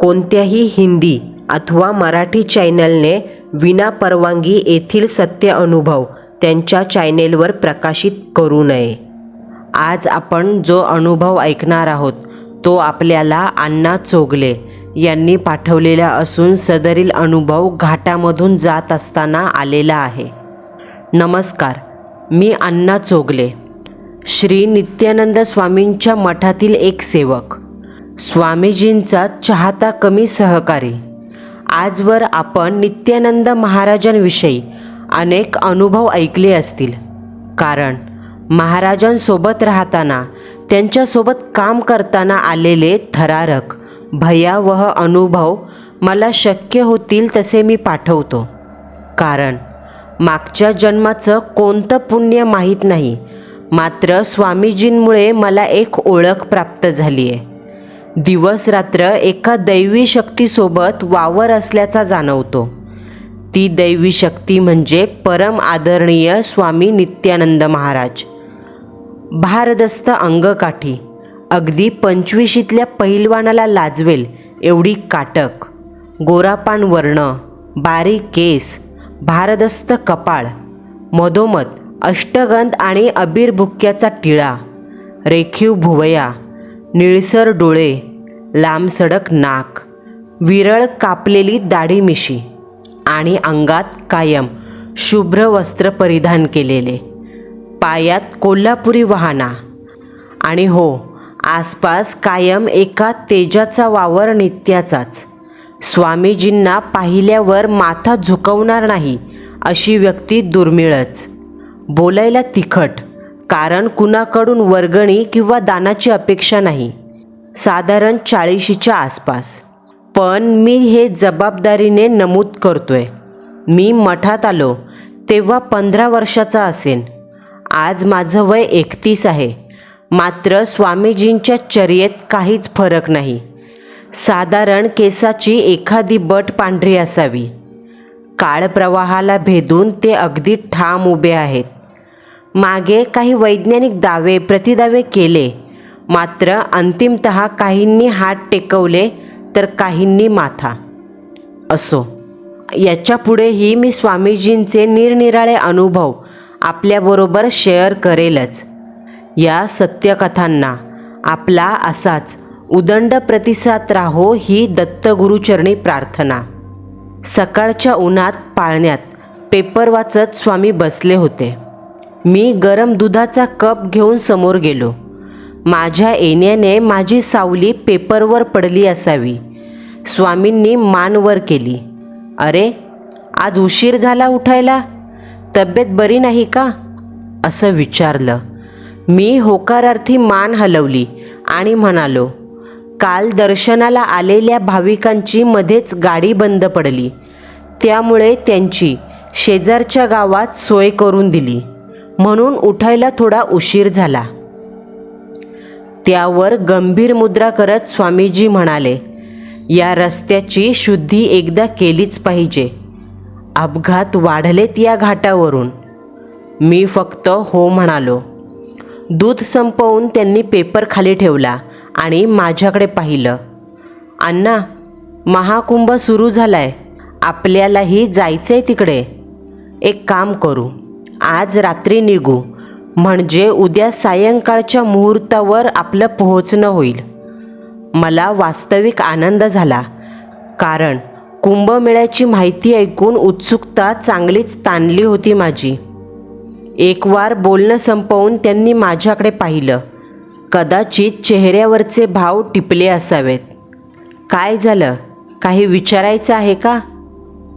कोणत्याही हिंदी अथवा मराठी चॅनलने विना परवानगी येथील सत्य अनुभव त्यांच्या चॅनेलवर प्रकाशित करू नये. आज आपण जो अनुभव ऐकणार आहोत तो आपल्याला अण्णा चोगले यांनी पाठवलेला असून सदरील अनुभव घाटामधून जात असताना आलेला आहे. नमस्कार मी अण्णा चोगले श्री नित्यानंद स्वामींच्या मठातील एक सेवक. स्वामीजींचा चाहता कमी सहकारी. आजवर आपण नित्यानंद महाराजांविषयी अनेक अनुभव ऐकले असतील. कारण महाराजांसोबत राहताना त्यांच्यासोबत काम करताना आलेले थरारक भयावह अनुभव मला शक्य होतील तसे मी पाठवतो. कारण मागच्या जन्माचं कोणतं पुण्य माहीत नाही मात्र स्वामीजींमुळे मला एक ओळख प्राप्त झाली आहे दिवस रात्र एका दैवी शक्तीसोबत वावर असल्याचा जाणवतो. ती दैवी शक्ती म्हणजे परम आदरणीय स्वामी नित्यानंद महाराज. भारदस्त अंगकाठी अगदी पंचवीशीतल्या पहिलवानाला लाजवेल एवढी काटक गोरापान वर्ण बारीक केस भारदस्त कपाळ मधोमध अष्टगंध आणि अबीर भुक्क्याचा टिळा रेखीव भुवया निळसर डोळे लांबसडक नाक विरळ कापलेली दाढी मिशी आणि अंगात कायम शुभ्र वस्त्र परिधान केलेले पायात कोल्हापुरी वाहना आणि हो आसपास कायम एका तेजाचा वावर नित्याचाच. स्वामीजींना पाहिल्यावर माथा झुकवणार नाही अशी व्यक्ती दुर्मिळच. बोलायला तिखट कारण कुणाकडून वर्गणी किंवा दानाची अपेक्षा नाही. साधारण चाळीशीच्या आसपास. पण मी हे जबाबदारीने नमूद करतोय. मी मठात आलो तेव्हा पंधरा वर्षाचा असेन. आज माझं वय एकतीस आहे. मात्र स्वामीजींच्या चर्येत काहीच फरक नाही. साधारण केसाची एखादी बट पांढरी असावी. काळप्रवाहाला भेदून ते अगदी ठाम उभे आहेत. मागे काही वैज्ञानिक दावे प्रतिदावे केले. मात्र अंतिमत काहींनी हात टेकवले तर काहींनी माथा. असो. याच्यापुढेही मी स्वामीजींचे निरनिराळे अनुभव आपल्याबरोबर शेअर करेलच. या सत्यकथांना आपला असाच उदंड प्रतिसाद राहो ही दत्तगुरुचरणी प्रार्थना. सकाळच्या उन्हात पाळण्यात पेपर वाचत स्वामी बसले होते. मी गरम दुधाचा कप घेऊन समोर गेलो. माझ्या येण्याने माझी सावली पेपरवर पडली असावी. स्वामींनी मान वर केली. अरे आज उशीर झाला उठायला? तब्येत बरी नाही का? असं विचारलं. मी होकारार्थी मान हलवली आणि म्हणालो काल दर्शनाला आलेल्या भाविकांची मध्येच गाडी बंद पडली. त्यामुळे त्यांची शेजारच्या गावात सोय करून दिली. म्हणून उठायला थोडा उशीर झाला. त्यावर गंभीर मुद्रा करत स्वामीजी म्हणाले या रस्त्याची शुद्धी एकदा केलीच पाहिजे. अपघात वाढलेत या घाटावरून. मी फक्त हो म्हणालो. दूध संपवून त्यांनी पेपर खाली ठेवला आणि माझ्याकडे पाहिलं. अण्णा महाकुंभ सुरू झालाय. आपल्यालाही जायचंय तिकडे. एक काम करू. आज रात्री निघू. म्हणजे उद्या सायंकाळच्या मुहूर्तावर आपलं पोहोचणं होईल. मला वास्तविक आनंद झाला. कारण कुंभमेळ्याची माहिती ऐकून उत्सुकता चांगलीच ताणली होती माझी. एक वार बोलणं संपवून त्यांनी माझ्याकडे पाहिलं. कदाचित चेहऱ्यावरचे भाव टिपले असावेत. काय झालं? काही विचारायचं आहे का?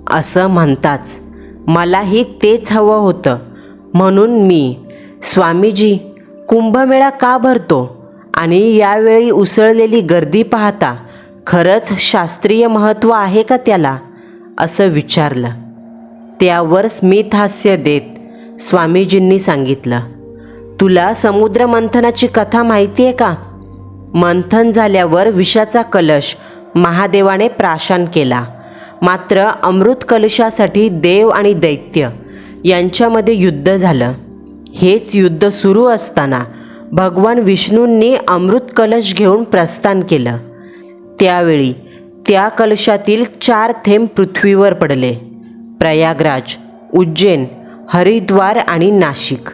असं म्हणताच मलाही तेच हवं होतं. म्हणून मी स्वामीजी कुंभमेळा का भरतो? आणि यावेळी उसळलेली गर्दी पाहता खरंच शास्त्रीय महत्त्व आहे का त्याला? असं विचारलं. त्यावर स्मित हास्य देत स्वामीजींनी सांगितलं तुला समुद्र मंथनाची कथा माहिती आहे का? मंथन झाल्यावर विषाचा कलश महादेवाने प्राशन केला. मात्र अमृत कलशासाठी देव आणि दैत्य यांच्यामध्ये युद्ध झालं. हेच युद्ध सुरू असताना भगवान विष्णूंनी अमृत कलश घेऊन प्रस्थान केलं. त्यावेळी त्या कलशातील चार थेंब पृथ्वीवर पडले. प्रयागराज उज्जैन हरिद्वार आणि नाशिक.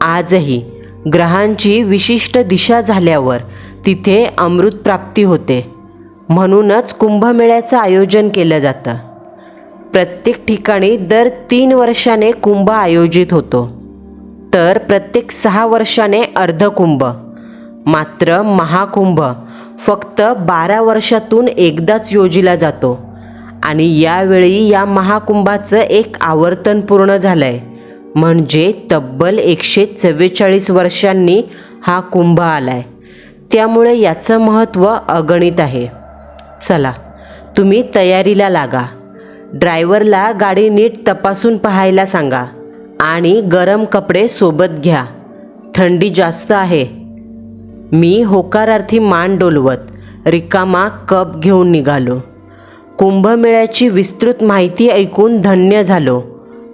आजही ग्रहांची विशिष्ट दिशा झाल्यावर तिथे अमृत प्राप्ती होते. म्हणूनच कुंभमेळ्याचं आयोजन केलं जातं. प्रत्येक ठिकाणी दर तीन वर्षाने कुंभ आयोजित होतो. तर प्रत्येक सहा वर्षाने अर्धकुंभ मात्र महाकुंभ फक्त बारा वर्षातून एकदाच योजिला जातो. आणि यावेळी या महाकुंभाचं एक आवर्तन पूर्ण झालं आहे म्हणजे तब्बल एकशे चव्वेचाळीस वर्षांनी हा कुंभ आलाय. त्यामुळे याचं महत्त्व अगणित आहे. चला तुम्ही तयारीला लागा. ड्रायव्हरला गाडी नीट तपासून पाहायला सांगा आणि गरम कपडे सोबत घ्या. थंडी जास्त आहे. मी होकारार्थी मान डोलवत रिकामा कप घेऊन निघालो. कुंभमेळ्याची विस्तृत माहिती ऐकून धन्य झालो.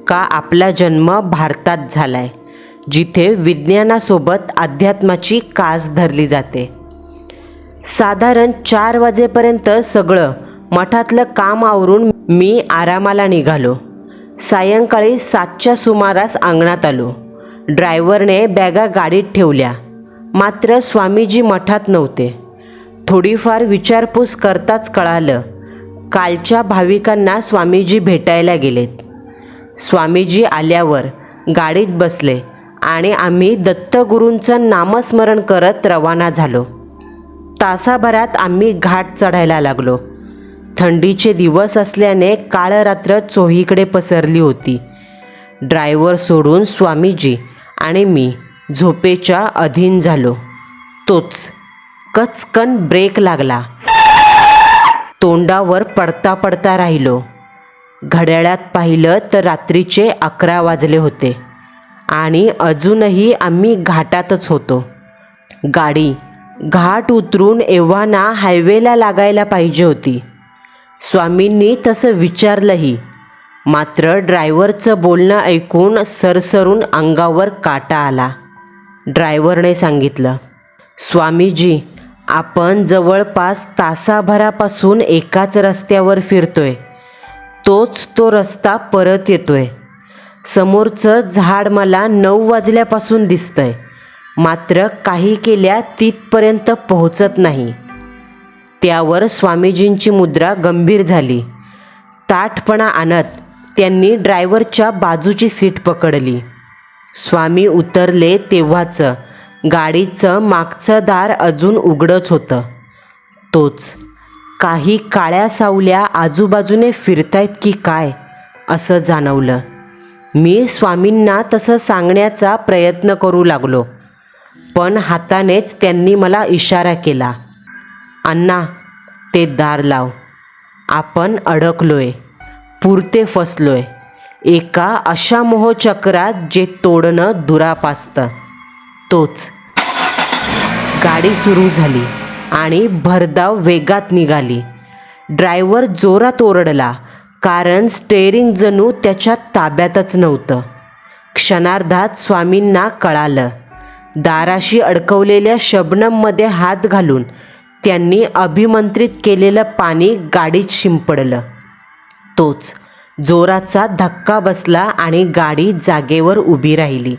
का आपला जन्म भारतात झालाय जिथे विज्ञानासोबत अध्यात्माची कास धरली जाते. साधारण चार वाजेपर्यंत सगळं मठातलं काम आवरून मी आरामाला निघालो. सायंकाळी सातच्या सुमारास अंगणात आलो. ड्रायव्हरने बॅगा गाडीत ठेवल्या. मात्र स्वामीजी मठात नव्हते. थोडीफार विचारपूस करताच कळालं कालच्या भाविकांना स्वामीजी भेटायला गेलेत. स्वामीजी आल्यावर गाडीत बसले आणि आम्ही दत्तगुरूंचं नामस्मरण करत रवाना झालो. तासाभरात आम्ही घाट चढायला लागलो. थंडीचे दिवस असल्याने काळ रात्र चोहीकडे पसरली होती. ड्रायव्हर सोडून स्वामीजी आणि मी झोपेच्या अधीन झालो. तोच कचकन ब्रेक लागला. तोंडावर पडता पडता राहिलो. घड्याळात पाहिलं तर रात्रीचे अकरा वाजले होते आणि अजूनही आम्ही घाटातच होतो. गाडी घाट उतरून एव्हाना हायवेला लागायला पाहिजे होती. स्वामींनी तसं विचारलंही. मात्र ड्रायव्हरचं बोलणं ऐकून सरसरून अंगावर काटा आला. ड्रायव्हरने सांगितलं स्वामीजी आपण जवळपास तासाभरापासून एकाच रस्त्यावर फिरतोय. तोच तो रस्ता परत येतोय. समोरचं झाड मला नऊ वाजल्यापासून दिसतंय. मात्र काही केल्या तिथपर्यंत पोहोचत नाही. त्यावर स्वामीजींची मुद्रा गंभीर झाली. ताठपणा आणत त्यांनी ड्रायव्हरच्या बाजूची सीट पकडली. स्वामी उतरले तेव्हाचं गाडीचं मागचं दार अजून उघडंच होतं. तोच काही काळ्या सावल्या आजूबाजूने फिरतायत की काय? असं जाणवलं. मी स्वामींना तसं सांगण्याचा प्रयत्न करू लागलो पण हातानेच त्यांनी मला इशारा केला. अण्णा ते दार लाव. आपण अडकलोय पुरते फसलोय. एका अशा मोहचक्रात जे तोडणं दुरापासतं. तोच. गाडी सुरू झाली आणि भरधाव वेगात निघाली. ड्रायव्हर जोरात ओरडला कारण स्टेअरिंग जणू त्याच्या ताब्यातच नव्हतं. क्षणार्धात स्वामींना कळालं. दाराशी अडकवलेल्या शबनममध्ये हात घालून त्यांनी अभिमंत्रित केलेलं पाणी गाडीत शिंपडलं. तोच जोराचा धक्का बसला आणि गाडी जागेवर उभी राहिली.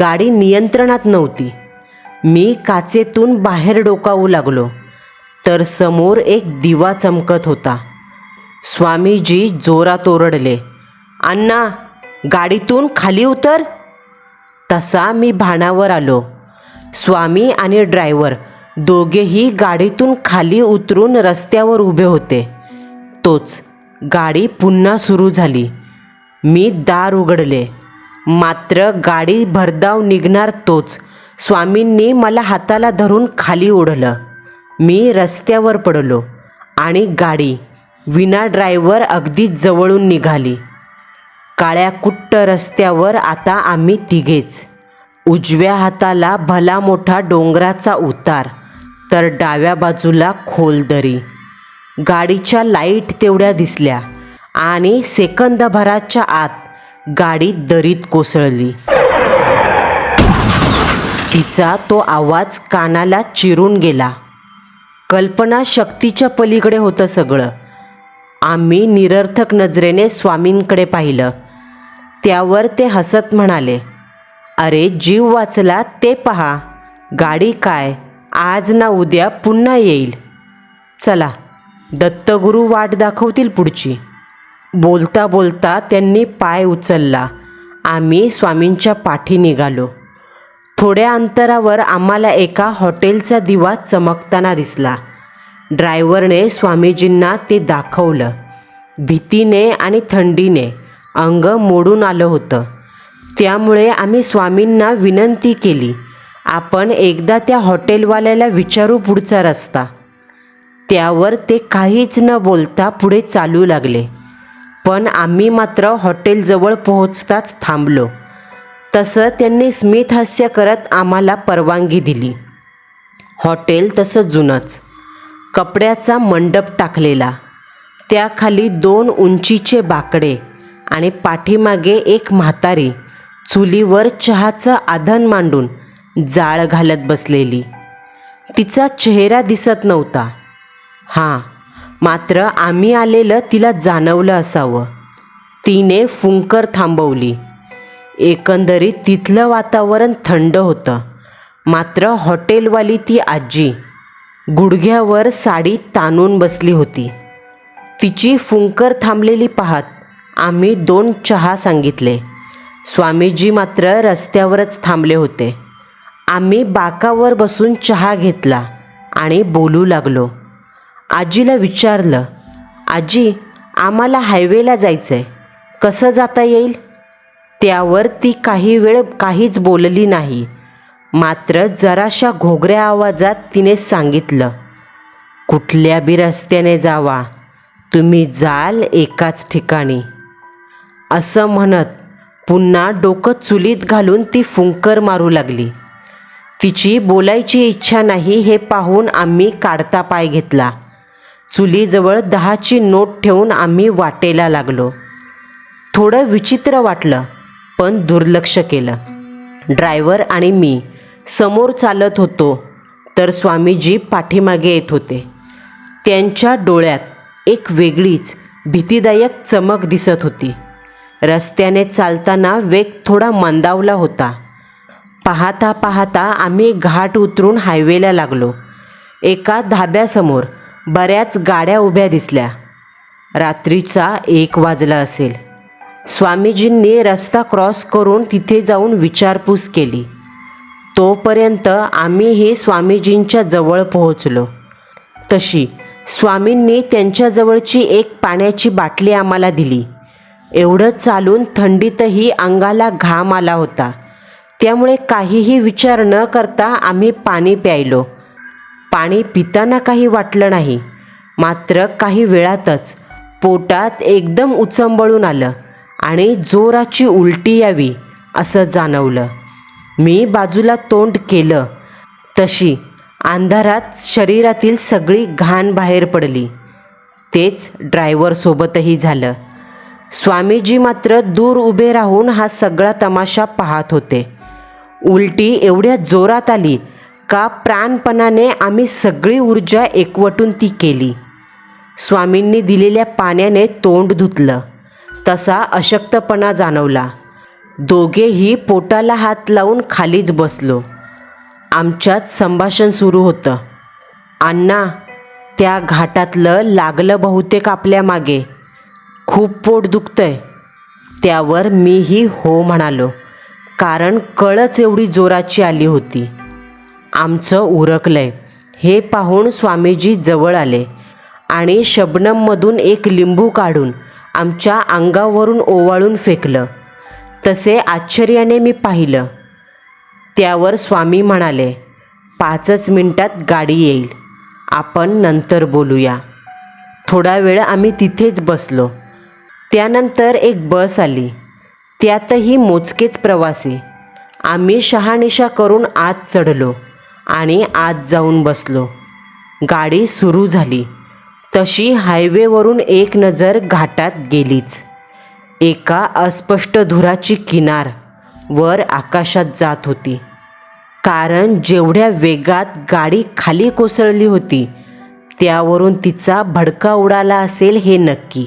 गाडी नियंत्रणात नव्हती. मी काचेतून बाहेर डोकावू लागलो तर समोर एक दिवा चमकत होता. स्वामीजी जोरात ओरडले अण्णा गाडीतून खाली उतर. तसा मी भाणावर आलो. स्वामी आणि ड्रायव्हर दोघेही गाडीतून खाली उतरून रस्त्यावर उभे होते. तोच गाडी पुन्हा सुरू झाली. मी दार उघडले. मात्र गाडी भरधाव निघणार तोच. स्वामींनी मला हाताला धरून खाली ओढलं. मी रस्त्यावर पडलो आणि गाडी विना ड्रायव्हर अगदी जवळून निघाली. काळ्या कुट्ट रस्त्यावर आता आम्ही तिघेच. उजव्या हाताला भला मोठा डोंगराचा उतार. तर डाव्या बाजूला खोल दरी गाडीच्या लाइट तेवढ्या दिसल्या आणि सेकंदभराच्या आत गाडी दरीत कोसळली. तिचा तो आवाज कानाला चिरून गेला. कल्पना शक्तीच्या पलीकडे होतं सगळं. आम्ही निरर्थक नजरेने स्वामींकडे पाहिलं. त्यावर ते हसत म्हणाले अरे जीव वाचला ते पहा. गाडी काय? आज ना उद्या पुन्हा येईल. चला दत्तगुरू वाट दाखवतील पुढची. बोलता बोलता त्यांनी पाय उचलला. आम्ही स्वामींच्या पाठी निघालो. थोड्या अंतरावर आम्हाला एका हॉटेलचा दिवा चमकताना दिसला. ड्रायव्हरने स्वामीजींना ते दाखवलं. भीतीने आणि थंडीने अंग मोडून आलं होतं. त्यामुळे आम्ही स्वामींना विनंती केली. आपण एकदा त्या हॉटेलवाल्याला विचारू पुढचा रस्ता. त्यावर ते काहीच न बोलता पुढे चालू लागले. पण आम्ही मात्र हॉटेलजवळ पोहोचताच थांबलो. तसं त्यांनी स्मित हास्य करत आम्हाला परवानगी दिली. हॉटेल तसं जुनंच. कपड्याचा मंडप टाकलेला. त्याखाली दोन उंचीचे बाकडे आणि पाठीमागे एक म्हातारी. चुलीवर चहाचं आधन मांडून जाळ घालत बसलेली. तिचा चेहरा दिसत नव्हता. हां मात्र आम्ही आलेलं तिला जाणवलं असावं. तिने फुंकर थांबवली. एकंदरीत तिथलं वातावरण थंड होतं. मात्र हॉटेलवाली ती आजी गुडघ्यावर साडी ताणून बसली होती. तिची फुंकर थांबलेली पाहत आम्ही दोन चहा सांगितले. स्वामीजी मात्र रस्त्यावरच थांबले होते. आम्ही बाकावर बसून चहा घेतला आणि बोलू लागलो. आजीला विचारलं आजी आम्हाला हायवेला जायचं आहे कसं जाता येईल? त्यावर ती काही वेळ काहीच बोलली नाही. मात्र जराशा घोगऱ्या आवाजात तिने सांगितलं कुठल्या बी रस्त्याने जावा. तुम्ही जाल एकाच ठिकाणी. असं म्हणत पुन्हा डोकं चुलीत घालून ती फुंकर मारू लागली. तिची बोलायची इच्छा नाही हे पाहून आम्ही काढता पाय घेतला. चुलीजवळ दहाची नोट ठेवून आम्ही वाटेला लागलो. थोडं विचित्र वाटलं पण दुर्लक्ष केलं. ड्रायव्हर आणि मी समोर चालत होतो तर स्वामीजी पाठीमागे येत होते. त्यांच्या डोळ्यात एक वेगळीच भीतीदायक चमक दिसत होती. रस्त्याने चालताना वेग थोडा मंदावला होता. पाहता पाहता आम्ही घाट उतरून हायवेला लागलो. एका धाब्यासमोर बऱ्याच गाड्या उभ्या दिसल्या. रात्रीचा एक वाजला असेल. स्वामीजींनी रस्ता क्रॉस करून तिथे जाऊन विचारपूस केली. तोपर्यंत आम्हीही स्वामीजींच्या जवळ पोहोचलो. तशी स्वामींनी त्यांच्याजवळची एक पाण्याची बाटली आम्हाला दिली. एवढं चालून थंडीतही अंगाला घाम आला होता. त्यामुळे काहीही विचार न करता आम्ही पाणी प्यायलो. पाणी पिताना काही वाटलं नाही. मात्र काही वेळातच पोटात एकदम उचंबळून आलं आणि जोराची उलटी यावी असं जाणवलं. मी बाजूला तोंड केलं. तशी अंधारात शरीरातील सगळी घाण बाहेर पडली. तेच ड्रायव्हरसोबतही झालं. स्वामीजी मात्र दूर उभे राहून हा सगळा तमाशा पाहत होते. उलटी एवढ्या जोरात आली का प्राणपणाने आम्ही सगळी ऊर्जा एकवटून ती केली. स्वामींनी दिलेल्या पाण्याने तोंड धुतलं. तसा अशक्तपणा जाणवला. दोघेही पोटाला हात लावून खालीच बसलो. आमच्यात संभाषण सुरू होतं. अण्णा त्या घाटातलं लागलं बहुतेक आपल्या मागे. खूप पोट दुखतंय. त्यावर मीही हो म्हणालो. कारण कळच एवढी जोराची आली होती. आमचं उरकलंय. हे पाहून स्वामीजी जवळ आले आणि शबनममधून एक लिंबू काढून आमच्या अंगावरून ओवाळून फेकलं. तसे आश्चर्याने मी पाहिलं. त्यावर स्वामी म्हणाले पाचच मिनटात गाडी येईल. आपण नंतर बोलूया. थोडा वेळ आम्ही तिथेच बसलो. त्यानंतर एक बस आली. त्यातही मोजकेच प्रवासी. आम्ही शहानिशा करून आत चढलो आणि आत जाऊन बसलो. गाडी सुरू झाली. तशी हायवेवरून एक नजर घाटात गेलीच. एका अस्पष्ट धुराची किनार वर आकाशात जात होती. कारण जेवढ्या वेगात गाडी खाली कोसळली होती त्यावरून तिचा भडका उडाला असेल हे नक्की.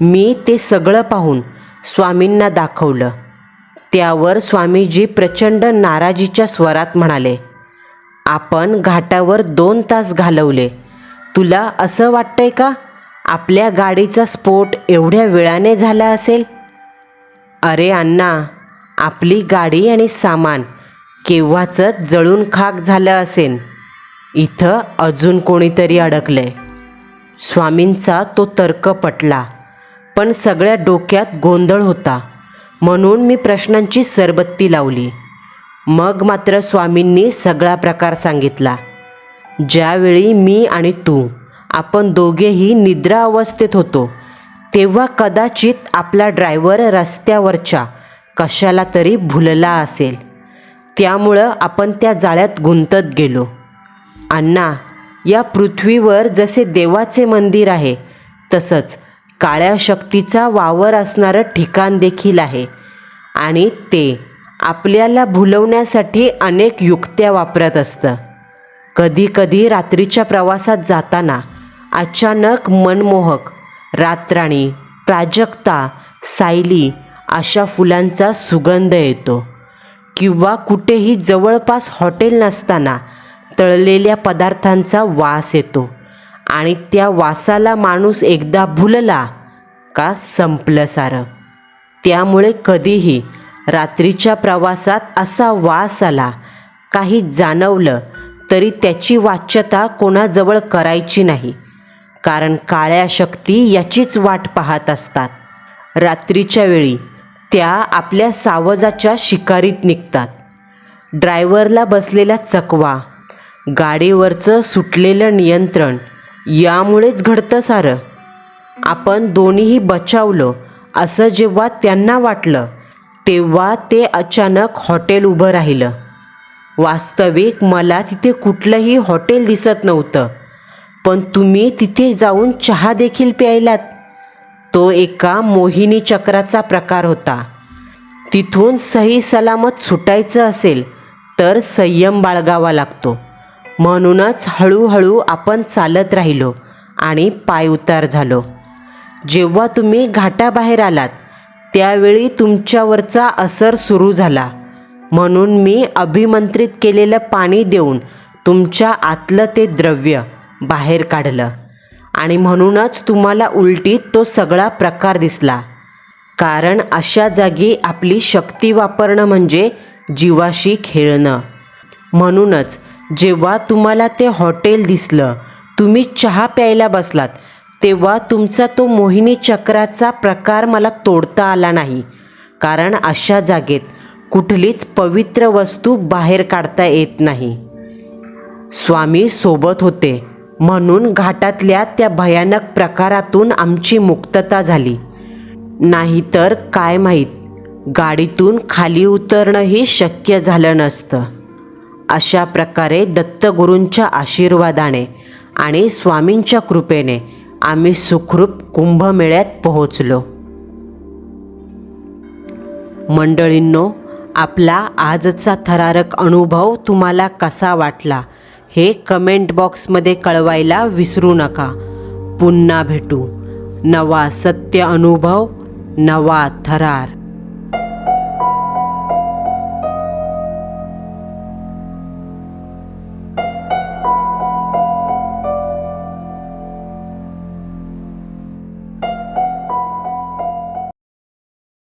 मी ते सगळं पाहून स्वामींना दाखवलं. त्यावर स्वामीजी प्रचंड नाराजीच्या स्वरात म्हणाले आपण घाटावर दोन तास घालवले. तुला असं वाटतंय का? आपल्या गाडीचा स्फोट एवढ्या वेळाने झाला असेल? अरे अण्णा आपली गाडी आणि सामान केव्हाचं जळून खाक झालं असेल इथं अजून कोणीतरी अडकलंय. स्वामींचा तो तर्क पटला. पण सगळ्या डोक्यात गोंधळ होता. म्हणून मी प्रश्नांची सरबत्ती लावली. मग मात्र स्वामींनी सगळा प्रकार सांगितला. ज्यावेळी मी आणि तू आपण दोघेही निद्रा अवस्थेत होतो तेव्हा कदाचित आपला ड्रायव्हर रस्त्यावरच्या कशाला तरी भुलला असेल. त्यामुळं आपण त्या जाळ्यात गुंतत गेलो. अण्णा या पृथ्वीवर जसे देवाचे मंदिर आहे तसंच काळ्या शक्तीचा वावर असणारं ठिकाण देखील आहे. आणि ते आपल्याला भुलवण्यासाठी अनेक युक्त्या वापरत असतं. कधीकधी रात्रीच्या प्रवासात जाताना अचानक मनमोहक रातराणी प्राजक्ता सायली अशा फुलांचा सुगंध येतो. किंवा कुठेही जवळपास हॉटेल नसताना तळलेल्या पदार्थांचा वास येतो. आणि त्या वासाला माणूस एकदा भुलला का संपलं सारं. त्यामुळे कधीही रात्रीच्या प्रवासात असा वास आला काही जाणवलं तरी त्याची वाच्यता कोणाजवळ करायची नाही कारण काळ्या शक्ती याचीच वाट पाहत असतात. रात्रीच्या वेळी त्या आपल्या सावजाच्या शिकारीत निघतात. ड्रायव्हरला बसलेला चकवा गाडीवरचं सुटलेलं नियंत्रण यामुळेच घडतं सारं. आपण दोन्हीही बचावलं असं जेव्हा त्यांना वाटलं तेव्हा ते अचानक हॉटेल उभं राहिलं. वास्तविक मला तिथे कुठलंही हॉटेल दिसत नव्हतं पण तुम्ही तिथे जाऊन चहा देखील प्यायलात. तो एका मोहिनी चक्राचा प्रकार होता. तिथून सही सलामत सुटायचं असेल तर संयम बाळगावा लागतो. म्हणूनच हळूहळू आपण चालत राहिलो आणि पाय उतार झालो. जेव्हा तुम्ही घाटाबाहेर आलात त्यावेळी तुमच्यावरचा असर सुरू झाला. म्हणून मी अभिमंत्रित केलेलं पाणी देऊन तुमच्या आतलं ते द्रव्य बाहेर काढलं. आणि म्हणूनच तुम्हाला उलटीत तो सगळा प्रकार दिसला. कारण अशा जागी आपली शक्ती वापरणं म्हणजे जीवाशी खेळणं. म्हणूनच जेव्हा तुम्हाला ते हॉटेल दिसलं तुम्ही चहा प्यायला बसलात तेव्हा तुमचा तो मोहिनी चक्राचा प्रकार मला तोडता आला नाही. कारण अशा जागेत कुठलीच पवित्र वस्तू बाहेर काढता येत नाही. स्वामी सोबत होते म्हणून घाटातल्या त्या भयानक प्रकारातून आमची मुक्तता झाली. नाहीतर काय माहीत गाडीतून खाली उतरणंही शक्य झालं नसतं. अशा प्रकारे दत्तगुरूंच्या आशीर्वादाने आणि स्वामींच्या कृपेने आम्ही सुखरूप कुंभमेळ्यात पोहोचलो. मंडळींनो आपला आजचा थरारक अनुभव तुम्हाला कसा वाटला हे कमेंट बॉक्समध्ये कळवायला विसरू नका. पुन्हा भेटू. नवा सत्य अनुभव नवा थरार.